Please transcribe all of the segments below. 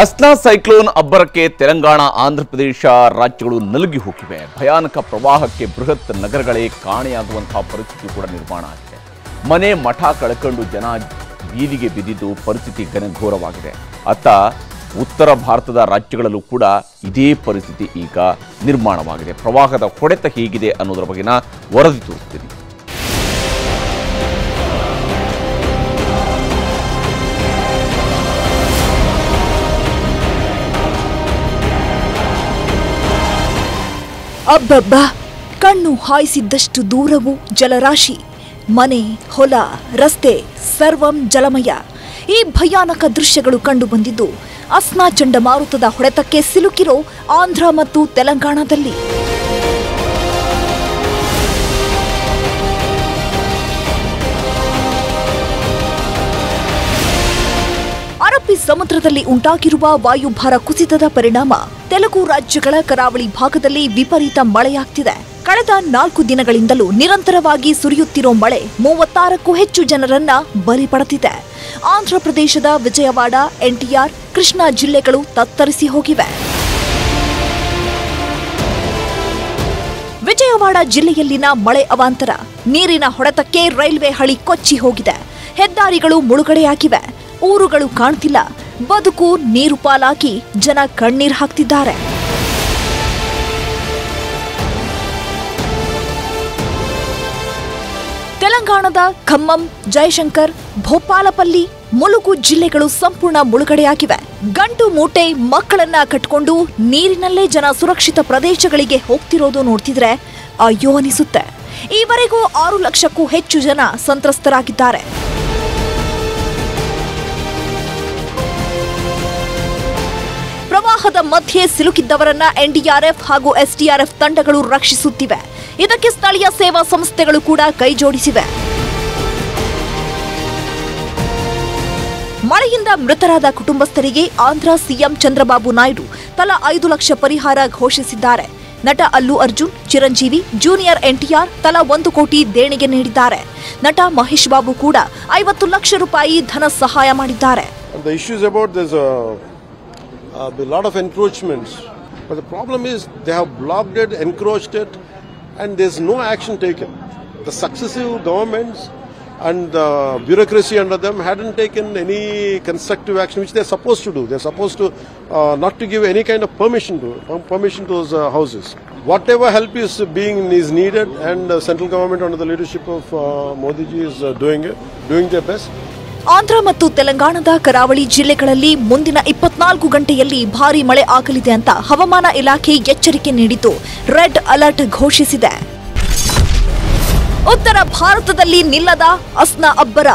ಅಸ್ನಾ cyclone ಅಬ್ಬರಕ್ಕೆ ತೆಲಂಗಾಣ ಆಂಧ್ರಪ್ರದೇಶ ರಾಜ್ಯಗಳು ನಲುಗಿ ಹೋಗಿವೆ. ಭಯಾನಕ ಪ್ರವಾಹಕ್ಕೆ ಬೃಹತ್ ನಗರಗಳೇ ಕಾಣೆಯಾಗುವಂತಹ ಪರಿಸ್ಥಿತಿ ಕೂಡ ನಿರ್ಮಾಣ ಆಗಿದೆ. ಮನೆ ಮಠ ಕಳ್ಕೊಂಡು ಜನ ಬೀದಿಗೆ ಬಿದ್ದಿದ್ದು ಪರಿಸ್ಥಿತಿ ಘನಘೋರವಾಗಿದೆ. ಅತ್ತ ಉತ್ತರ ಭಾರತದ ರಾಜ್ಯಗಳಲ್ಲೂ ಕೂಡ ಇದೇ ಪರಿಸ್ಥಿತಿ ಈಗ ನಿರ್ಮಾಣವಾಗಿದೆ. ಪ್ರವಾಹದ ಹೊಡೆತ ಹೇಗಿದೆ ಅನ್ನೋದರ ಬಗ್ಗೆನ ವರದಿ ತೋರಿಸ್ತೀನಿ. ಅಬ್ಬಬ್ಬ, ಕಣ್ಣು ಹಾಯಿಸಿದ್ದಷ್ಟು ದೂರವು ಜಲರಾಶಿ, ಮನೆ, ಹೊಲ, ರಸ್ತೆ, ಸರ್ವಂ ಜಲಮಯ. ಈ ಭಯಾನಕ ದೃಶ್ಯಗಳು ಕಂಡು ಬಂದಿದ್ದು ಅಸ್ನಾ ಚಂಡಮಾರುತದ ಹೊಡೆತಕ್ಕೆ ಸಿಲುಕಿರೋ ಆಂಧ್ರ ಮತ್ತು ತೆಲಂಗಾಣದಲ್ಲಿ. ಸಮುದ್ರದಲ್ಲಿ ಉಂಟಾಗಿರುವ ವಾಯುಭಾರ ಕುಸಿತದ ಪರಿಣಾಮ ತೆಲುಗು ರಾಜ್ಯಗಳ ಕರಾವಳಿ ಭಾಗದಲ್ಲಿ ವಿಪರೀತ ಮಳೆಯಾಗ್ತಿದೆ. ಕಳೆದ ನಾಲ್ಕು ದಿನಗಳಿಂದಲೂ ನಿರಂತರವಾಗಿ ಸುರಿಯುತ್ತಿರೋ ಮಳೆ ಮೂವತ್ತಾರಕ್ಕೂ ಹೆಚ್ಚು ಜನರನ್ನ ಬಲಿ ಪಡೆದಿದೆ. ಆಂಧ್ರಪ್ರದೇಶದ ವಿಜಯವಾಡ, ಎನ್ಟಿಆರ್, ಕೃಷ್ಣಾ ಜಿಲ್ಲೆಗಳು ತತ್ತರಿಸಿ ಹೋಗಿವೆ. ವಿಜಯವಾಡ ಜಿಲ್ಲೆಯಲ್ಲಿನ ಮಳೆ ಅವಾಂತರ. ನೀರಿನ ಹೊಡೆತಕ್ಕೆ ರೈಲ್ವೆ ಹಳಿ ಕೊಚ್ಚಿ ಹೋಗಿದೆ. ಹೆದ್ದಾರಿಗಳು ಮುಳುಗಡೆಯಾಗಿವೆ. ಊರುಗಳು ಕಾಣ್ತಿಲ್ಲ. ಬದುಕು ನೀರು ಪಾಲಾಗಿ ಜನ ಕಣ್ಣೀರು ಹಾಕ್ತಿದ್ದಾರೆ. ತೆಲಂಗಾಣದ ಖಮ್ಮಂ ಜಯಶಂಕರ್ ಭೋಪಾಲಪಲ್ಲಿ ಮುಲುಗು ಜಿಲ್ಲೆಗಳು ಸಂಪೂರ್ಣ ಮುಳುಗಡೆಯಾಗಿವೆ. ಗಂಟು ಮೂಟೆ ಮಕ್ಕಳನ್ನ ಕಟ್ಕೊಂಡು ನೀರಿನಲ್ಲೇ ಜನ ಸುರಕ್ಷಿತ ಪ್ರದೇಶಗಳಿಗೆ ಹೋಗ್ತಿರೋದು ನೋಡ್ತಿದ್ರೆ ಅಯ್ಯೋ ಅನಿಸುತ್ತೆ. ಈವರೆಗೂ ಆರು ಲಕ್ಷಕ್ಕೂ ಹೆಚ್ಚು ಜನ ಸಂತ್ರಸ್ತರಾಗಿದ್ದಾರೆ. ಪ್ರವಾಹದ ಮಧ್ಯೆ ಸಿಲುಕಿದ್ದವರನ್ನ ಎನ್ಡಿಆರ್ಎಫ್ ಹಾಗೂ ಎಸ್ಡಿಆರ್ಎಫ್ ತಂಡಗಳು ರಕ್ಷಿಸುತ್ತಿವೆ. ಇದಕ್ಕೆ ಸ್ಥಳೀಯ ಸೇವಾ ಸಂಸ್ಥೆಗಳು ಕೂಡ ಕೈಜೋಡಿಸಿವೆ. ಮಳೆಯಿಂದ ಮೃತರಾದ ಕುಟುಂಬಸ್ಥರಿಗೆ ಆಂಧ್ರ ಸಿಎಂ ಚಂದ್ರಬಾಬು ನಾಯ್ಡು ತಲಾ ಐದು ಲಕ್ಷ ಪರಿಹಾರ ಘೋಷಿಸಿದ್ದಾರೆ. ನಟ ಅಲ್ಲು ಅರ್ಜುನ್, ಚಿರಂಜೀವಿ, ಜೂನಿಯರ್ ಎನ್ಟಿಆರ್ ತಲಾ ಒಂದು ಕೋಟಿ ದೇಣಿಗೆ ನೀಡಿದ್ದಾರೆ. ನಟ ಮಹೇಶ್ ಬಾಬು ಕೂಡ ಐವತ್ತು ಲಕ್ಷ ರೂಪಾಯಿ ಧನ ಸಹಾಯ ಮಾಡಿದ್ದಾರೆ. A, a lot of encroachments. But the problem is they have blocked it, encroached it, and there's no action taken. The successive governments and the bureaucracy under them hadn't taken any constructive action, which they're supposed to do. They're supposed to uh, not to give any kind of permission to permission to those uh, houses. Whatever help is being is needed, and the central government under the leadership of uh, Modi ji is uh, doing it, doing their best. Andhra ಮತ್ತು ತೆಲಂಗಾಣದ ಕರಾವಳಿ ಜಿಲ್ಲೆಗಳಲ್ಲಿ ಮುಂದಿನ ಇಪ್ಪತ್ನಾಲ್ಕು ಗಂಟೆಯಲ್ಲಿ ಭಾರೀ ಮಳೆ ಆಗಲಿದೆ ಅಂತ ಹವಾಮಾನ ಇಲಾಖೆ ಎಚ್ಚರಿಕೆ ನೀಡಿದ್ದು ರೆಡ್ ಅಲರ್ಟ್ ಘೋಷಿಸಿದೆ. ಉತ್ತರ ಭಾರತದಲ್ಲಿ ನಿಲ್ಲದ ಅಸ್ನ ಅಬ್ಬರ.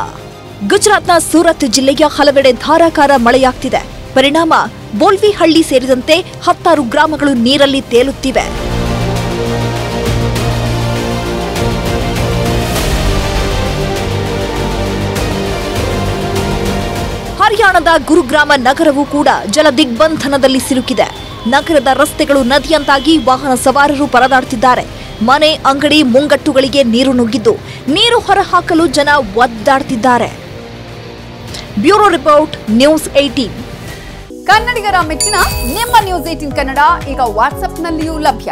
ಗುಜರಾತ್ನ ಸೂರತ್ ಜಿಲ್ಲೆಯ ಹಲವೆಡೆ ಧಾರಾಕಾರ ಮಳೆಯಾಗ್ತಿದೆ. ಪರಿಣಾಮ ಬೋಲ್ವಿಹಳ್ಳಿ ಸೇರಿದಂತೆ ಹತ್ತಾರು ಗ್ರಾಮಗಳು ನೀರಲ್ಲಿ ತೇಲುತ್ತಿವೆ. ಹರಿಯಾಣದ ಗುರುಗ್ರಾಮ ನಗರವೂ ಕೂಡ ಜಲ ದಿಗ್ಬಂಧನದಲ್ಲಿ ಸಿಲುಕಿದೆ. ನಗರದ ರಸ್ತೆಗಳು ನದಿಯಂತಾಗಿ ವಾಹನ ಸವಾರರು ಪರದಾಡ್ತಿದ್ದಾರೆ. ಮನೆ, ಅಂಗಡಿ, ಮುಂಗಟ್ಟುಗಳಿಗೆ ನೀರು ನುಗ್ಗಿದ್ದು ನೀರು ಹೊರಹಾಕಲು ಜನ ಒದ್ದಾಡ್ತಿದ್ದಾರೆ. ಬ್ಯೂರೋ ರಿಪೋರ್ಟ್, ನ್ಯೂಸ್ ಏಟೀನ್ ಕನ್ನಡಿಗರ ಮೆಚ್ಚಿನ ನಿಮ್ಮ ನ್ಯೂಸ್ ಏಟೀನ್ ಕನ್ನಡ ಈಗ ವಾಟ್ಸ್ಆಪ್ನಲ್ಲಿಯೂ ಲಭ್ಯ.